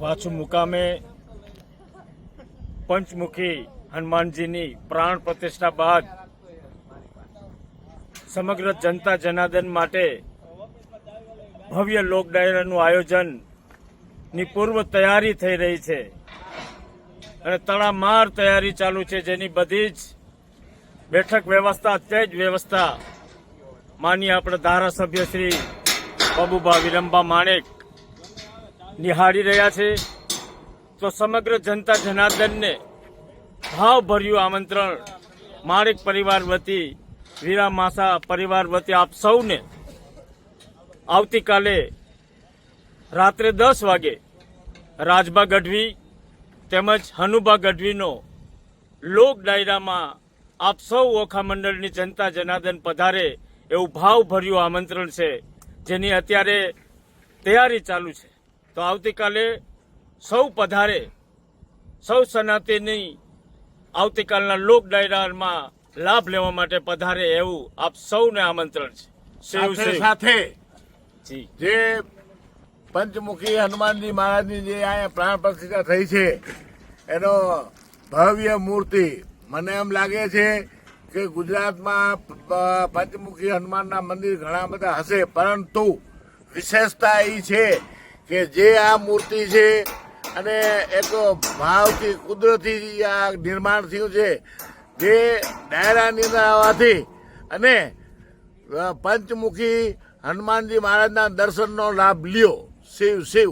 વાછુ મુકામે પંચમુખી હનુમાનજીની પ્રાણ પ્રતિષ્ઠા બાદ સમગ્ર જનતા જનાર્દન માટે ભવ્ય લોક ડાયરાનું આયોજનની પૂર્વ તૈયારી થઈ રહી છે. અને તડામાર તૈયારી ચાલુ છે જેની બધી જ બેઠક વ્યવસ્થા તે જ વ્યવસ્થા માનીએ આપણે ધારાસભ્ય શ્રી બબુભા વિરંબા માણેક નિહાળી રહ્યા છે, તો સમગ્ર જનતા જનાર્દનને ભાવભર્યું આમંત્રણ. મારેક પરિવાર વતી, વીરા માસા પરિવાર વતી આપ સૌને આવતીકાલે રાત્રે દસ વાગે રાજબા ગઢવી તેમજ હનુબા ગઢવીનો લોક ડાયરામાં આપ સૌ ઓખા મંડળની જનતા જનાર્દન પધારે એવું ભાવભર્યું આમંત્રણ છે, જેની અત્યારે તૈયારી ચાલુ છે. તો આવતીકાલે સૌ પધારે સૌ સનાતિની આવતીકાલના લોક ડાયરામાં લાભ લેવા માટે પધારે એવું આપ સૌને આમંત્રણ છે. સાથે જી. જે પંચમુખી હનુમાનજી મહારાજની જે અહીંયા પ્રાણ પ્રતિષ્ઠા થઈ છે એનો ભવ્ય મૂર્તિ મને એમ લાગે છે કે ગુજરાતમાં પંચમુખી હનુમાનના મંદિર ઘણા બધા હશે પરંતુ વિશેષતા એ છે કે જે આ મૂર્તિ છે અને એક ભાવથી, કુદરતી આ નિર્માણ થયું છે, જે ડાયરાની અંદર આવવાથી અને પંચમુખી હનુમાનજી મહારાજના દર્શનનો લાભ લ્યો. શિવ શિવ